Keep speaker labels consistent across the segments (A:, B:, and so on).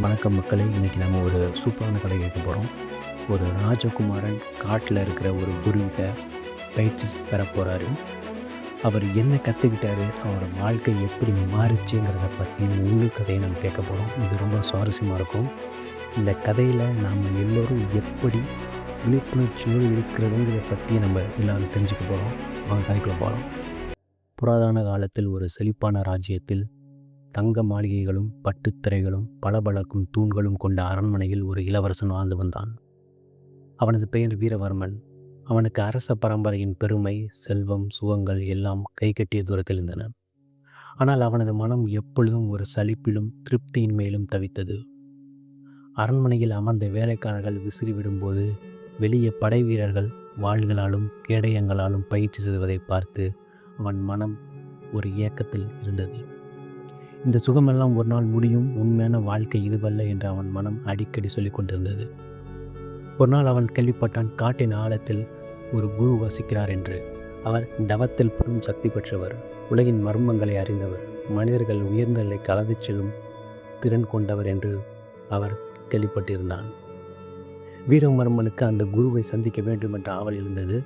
A: வணக்கம் மக்களே. இன்றைக்கி நம்ம ஒரு சூப்பரான கதை கேட்க போகிறோம் ஒரு ராஜகுமாரன் காட்டில் இருக்கிற ஒரு குருவிட்ட பயிற்சி பெற போகிறாரு அவர் என்ன கற்றுக்கிட்டாரு அவரோட வாழ்க்கை எப்படி மாறுச்சுங்கிறத பற்றி முழு கதையை நம்ம கேட்க போகிறோம் இது ரொம்ப சுவாரஸ்யமாக இருக்கும். இந்த கதையில் நாம் எல்லோரும் எப்படி விழிப்புணர்ச்சியோடு இருக்கிறதுங்கிறத பற்றி நம்ம எல்லாரும் தெரிஞ்சுக்க போகிறோம் வாங்க கதைக்குள்ளே போகிறோம் புராதன காலத்தில் ஒரு செழிப்பான ராஜ்யத்தில் தங்க மாளிகைகளும் பட்டுத்திரைகளும் பளபளக்கும் தூண்களும் கொண்ட அரண்மனையில் ஒரு இளவரசன் வாழ்ந்து வந்தான். அவனது பெயர் வீரவர்மன். அவனுக்கு அரச பரம்பரையின் பெருமை செல்வம் சுகங்கள் எல்லாம் கைகட்டிய தூரத்தில் இருந்தன. ஆனால் அவனது மனம் எப்பொழுதும் ஒரு சலிப்பிலும் திருப்தியின் மேலும் தவித்தது. அரண்மனையில் அமர்ந்த வேலைக்காரர்கள் விசிறி விடும்போது வெளியே படை வீரர்கள் வாள்களாலும் கேடயங்களாலும் பயிற்சி செய்வதை பார்த்து அவன் மனம் ஒரு ஏக்கத்தில் இருந்தது. இந்த சுகமெல்லாம் ஒரு நாள் முடியும் உண்மையான வாழ்க்கை இதுவல்ல என்று அவன் மனம் அடிக்கடி சொல்லி கொண்டிருந்தது. ஒரு நாள் அவன் கேள்விப்பட்டான் காட்டின் ஆழத்தில் ஒரு குரு வசிக்கிறார் என்று. அவர் தவத்தில் பெரும் சக்தி பெற்றவர் உலகின் மர்மங்களை அறிந்தவர் மனிதர்கள் உயர்ந்தலை கலந்து செல்லும் திறன் கொண்டவர் என்று அவர் கேள்விப்பட்டிருந்தான். வீரமர்மனுக்கு அந்த குருவை சந்திக்க வேண்டும் என்ற ஆவல் இருந்தது.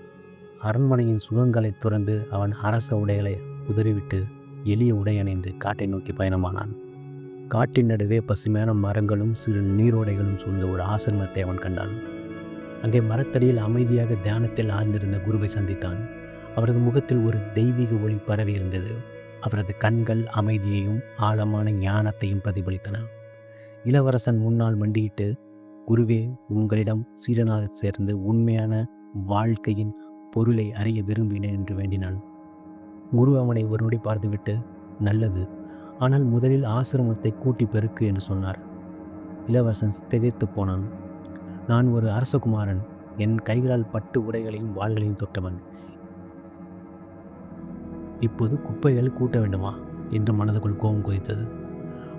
A: அரண்மனையின் சுகங்களை துறந்து அவன் அரச உடைகளை உதறிவிட்டு எளிய உடை அணிந்து காட்டை நோக்கி பயணமானான். காட்டின் நடுவே பசுமையான மரங்களும் சிறு நீரோடைகளும் சூழ்ந்த ஒரு ஆசிரமத்தை அவன் கண்டான். அங்கே மரத்தடியில் அமைதியாக தியானத்தில் ஆழ்ந்திருந்த குருவை சந்தித்தான். அவரது முகத்தில் ஒரு தெய்வீக ஒளி பரவி இருந்தது. அவரது கண்கள் அமைதியையும் ஆழமான ஞானத்தையும் பிரதிபலித்தன. இளவரசன் முன்னால் மண்டியிட்டு குருவே உங்களிடம் சீடனாக சேர்ந்து உண்மையான வாழ்க்கையின் பொருளை அறிய விரும்பினேன் என்று வேண்டினான். குரு அவனை ஒரு நொடி பார்த்துவிட்டு நல்லது. ஆனால் முதலில் ஆசிரமத்தை கூட்டி பெருக்கு என்று சொன்னார். இளவரசன் திகைத்து போனான். நான் ஒரு அரசகுமாரன். என் கைகளால் பட்டு உடைகளையும் வாள்களையும் தொட்டவன். இப்போது குப்பைகள் கூட்ட வேண்டுமா? என்று மனதுக்குள் கோபம் குதித்தது.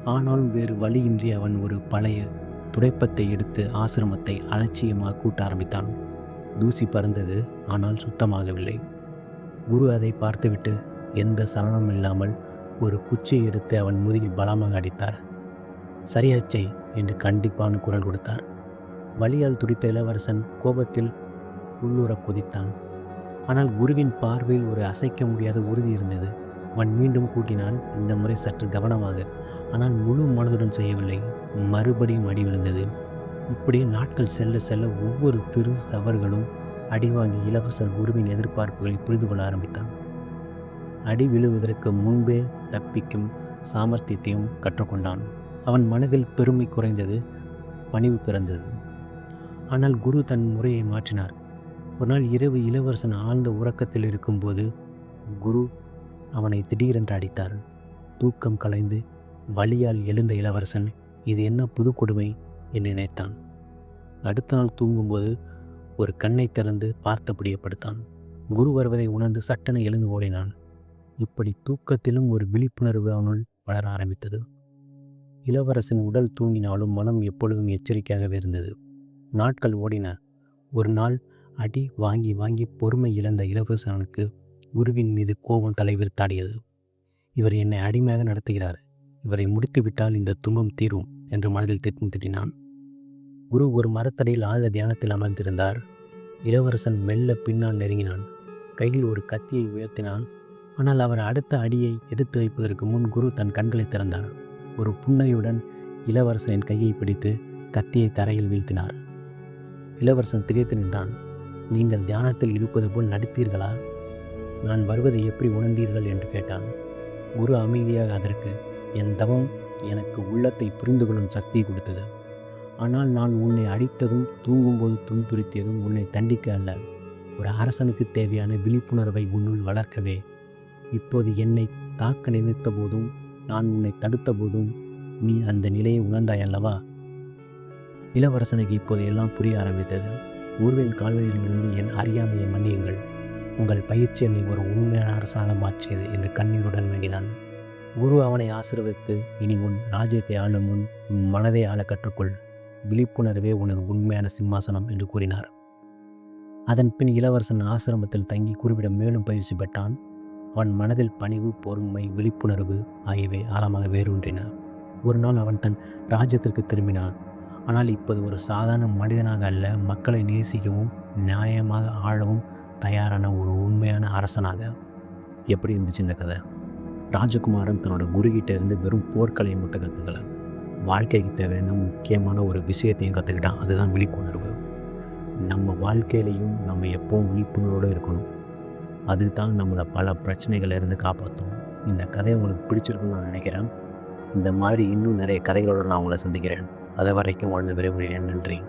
A: ஆனாலும் வேறு வழியின்றி அவன் ஒரு பழைய துடைப்பத்தை எடுத்து ஆசிரமத்தை அலட்சியமாக கூட்ட ஆரம்பித்தான். தூசி பறந்தது ஆனால் சுத்தமாகவில்லை. குரு அதை பார்த்துவிட்டு எந்த சலனமும் இல்லாமல் ஒரு குச்சியை எடுத்து அவன் முதுகில் பலமாக அடித்தார். சரியாச்சை என்று கண்டிப்பான குரல் கொடுத்தார். வலியால் துடித்த இளவரசன் கோபத்தில் உள்ளூர குதித்தான். ஆனால் குருவின் பார்வையில் ஒரு அசைக்க முடியாத உறுதி இருந்தது. அவன் மீண்டும் கூட்டினான். இந்த முறை சற்று கவனமாக. ஆனால் முழு மனதுடன் செய்யவில்லை. மறுபடியும் அடி விழுந்தது. இப்படியே நாட்கள் செல்ல செல்ல ஒவ்வொரு திரு சவர்களும் அடிவாங்கி இளவரசர் குருவின் எதிர்பார்ப்புகளை புரிந்து கொள்ள ஆரம்பித்தான். அடி விழுவதற்கு முன்பே தப்பிக்கும் சாமர்த்தியத்தையும் கற்றுக்கொண்டான். அவன் மனதில் பெருமை குறைந்தது பணிவு பிறந்தது. ஆனால் குரு தன் முறையை மாற்றினார். ஒரு நாள் இரவு இளவரசன் ஆழ்ந்த உறக்கத்தில் இருக்கும்போது குரு அவனை திடீரென்று அடித்தார். தூக்கம் கலைந்து வலியால் எழுந்த இளவரசன் இது என்ன புது கொடுமை? என்று நினைத்தான். அடுத்த நாள் தூங்கும்போது ஒரு கண்ணை திறந்து பார்த்தபடியே படுத்தான். குரு வருவதை உணர்ந்து சட்டென எழுந்து ஓடினான். இப்படி தூக்கத்திலும் ஒரு விழிப்புணர்வு அவனுள் வளர ஆரம்பித்தது. இளவரசன் உடல் தூங்கினாலும் மனம் எப்பொழுதும் எச்சரிக்கையாகவே இருந்தது. நாட்கள் ஓடின. ஒரு நாள் அடி வாங்கி வாங்கி பொறுமை இழந்த இளவரசனுக்கு குருவின் மீது கோபம் தலைவிரித்தாடியது. இவர் என்னை அடிமையாக நடத்துகிறார். இவரை முடித்துவிட்டால் இந்த துன்பம் தீரும் என்று மனதில் திட்டம் திட்டினான். குரு ஒரு மரத்தடியில் ஆழ்ந்த தியானத்தில் அமர்ந்திருந்தார். இளவரசன் மெல்ல பின்னால் நெருங்கினான். கையில் ஒரு கத்தியை உயர்த்தினான். ஆனால் அவர் அடுத்த அடியை எடுத்து வைப்பதற்கு முன் குரு தன் கண்களை திறந்தார். ஒரு புன்னகையுடன் இளவரசனின் கையை பிடித்து கத்தியை தரையில் வீழ்த்தினார். இளவரசன் திகைத்து நின்றான். நீங்கள் தியானத்தில் இருப்பது போல் நடித்தீர்களா? நான் வருவதை எப்படி உணர்ந்தீர்கள் என்று கேட்டான். குரு அமைதியாக அதற்கு என் தவம் எனக்கு உள்ளத்தை புரிந்து கொள்ளும் சக்தியை கொடுத்தது. ஆனால் நான் உன்னை அடித்ததும் தூங்கும்போது துன்புறுத்தியதும் உன்னை தண்டிக்க அல்ல. ஒரு அரசனுக்கு தேவையான விழிப்புணர்வை உன்னுள் வளர்க்கவே இப்போது என்னை தாக்க நினைத்த போதும் நான் உன்னை தடுத்த போதும் நீ அந்த நிலையை உணர்ந்தாய் அல்லவா இளவரசனுக்கு இப்போது எல்லாம் புரிய ஆரம்பித்தது. ஊர்வின் கால்வழியிலிருந்து என் அறியாமையை மன்னியுங்கள். உங்கள் பயிற்சி என்னை ஒரு உண்மையான அரசாக மாற்றியது என்று கண்ணீருடன் வேண்டினான் குரு அவனை ஆசிர்வதித்து இனி உன் ராஜ்யத்தை ஆளும் முன் உன் மனதை ஆள கற்றுக்கொள். விழிப்புணர்வே உனது உண்மையான சிம்மாசனம் என்று கூறினார். அதன் பின் இளவரசன் ஆசிரமத்தில் தங்கி குருவிடம் மேலும் பயிற்சி பெற்றான். அவன் மனதில் பணிவு பொறுமை விழிப்புணர்வு ஆகியவை ஆழமாக வேரூன்றின. ஒரு நாள் அவன் தன் ராஜ்யத்திற்கு திரும்பினான். ஆனால் இப்போது ஒரு சாதாரண மனிதனாக அல்ல மக்களை நேசிக்கவும் நியாயமாக ஆளவும் தயாரான ஒரு உண்மையான அரசனாக. எப்படி இருந்துச்சு இந்த கதை? ராஜகுமாரன் தன்னோட குருகிட்ட இருந்து வெறும் போர்க்கலையை மட்டும் கற்றுக்கல வாழ்க்கைக்கு தேவையான முக்கியமான ஒரு விஷயத்தையும் கற்றுக்கிட்டான் அதுதான் விழிப்புணர்வு. நம்ம வாழ்க்கையிலையும் நம்ம எப்பவும் விழிப்புணர்வோடு இருக்கணும். அதுதான் நம்மளை பல பிரச்சனைகளிலிருந்து காப்பாற்றும். இந்த கதை உங்களுக்கு பிடிச்சிருக்குன்னு நான் நினைக்கிறேன். இந்த மாதிரி இன்னும் நிறைய கதைகளோடு நான் உங்களை சந்திக்கிறேன். அதை வரைக்கும் வாழ்ந்து விரைவுகிறேன் நன்றி.